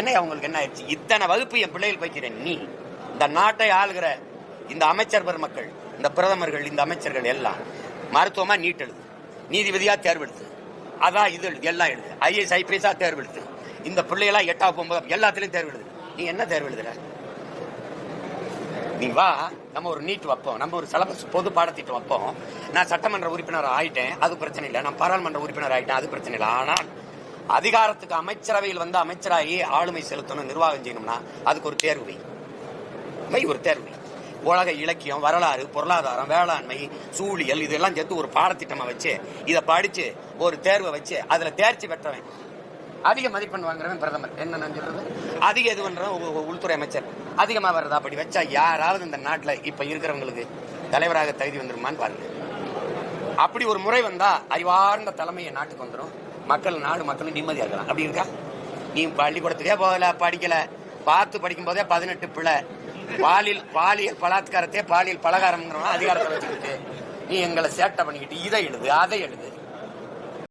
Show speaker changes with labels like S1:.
S1: என்ன அவங்களுக்கு என்ன ஆயிடுச்சு? இத்தனை வகுப்பு என் பிள்ளைகள் வைக்கிறேன் நீ இந்த நாட்டை ஆளுகிற இந்த அமைச்சர் பெருமக்கள் இந்த பிரதமர்கள் இந்த அமைச்சர்கள் எல்லாம் மருத்துவமா நீட் எழுது நீதிபதியா தேர்வெடுத்து அதான் இது எழுது எல்லாம் எழுது ஐஏஎஸ் ஐபிஎஸ்ஆ தேர்வெடுத்து இந்த பிள்ளைகளா எட்டாவது போகும்போது எல்லாத்துலயும் தேர்வு எழுது நீ என்ன தேர்வு எழுதுற நீ வா நம்ம ஒரு நீட் வைப்போம் நம்ம ஒரு சிலபஸ் பொது பாடத்திட்டம் வைப்போம். நான் சட்டமன்ற உறுப்பினர் ஆயிட்டேன் அது பிரச்சனை இல்லை. நான் பாராளுமன்ற உறுப்பினர் ஆயிட்டேன் அது பிரச்சனை இல்லை. ஆனால் அதிகாரத்துக்கு அமைச்சரவையில் வந்து அமைச்சராகி ஆளுமை செலுத்தணும் நிர்வாகம் செய்யணும்னா அதுக்கு ஒரு தேர்வு வை. வை ஒரு தேர்வு உலக இலக்கியம் வரலாறு பொருளாதாரம் வேளாண்மை சூழியல் இதெல்லாம் சேர்த்து ஒரு பாடத்திட்டமா வச்சு இதை படிச்சு ஒரு தேர்வை வச்சு அதுல தேர்ச்சி பெற்றவன். அதிக மதிப்பெண் வாங்குறவன் பிரதமர். என்ன சொல்றது? அதிக இது பண்றவன் உள்துறை அமைச்சர். அதிகமா வருதா அப்படி வச்சா யாராவது இந்த நாட்டுல இப்ப இருக்கிறவங்களுக்கு தலைவராக தகுதி வந்துருமான்னு பாருங்க. அப்படி ஒரு முறை வந்தா அறிவார்ந்த தலைமையை நாட்டுக்கு வந்துடும் மக்கள் நாடு மக்களும் நிம்மதியா இருக்கலாம். அப்படி இருக்கா? நீ பள்ளிக்கூடத்துக்கே போகல படிக்கல. பார்த்து படிக்கும் போதே பதினெட்டு பிள்ளை பாலியல் பாலியல் பலாத்காரத்தையே பாலியல் பலகாரம்ங்கிறவன் அதிகாரத்தை வச்சுக்கிட்டு நீ எங்களை சேட்டை பண்ணிக்கிட்டு இதை எழுது அதை எழுது.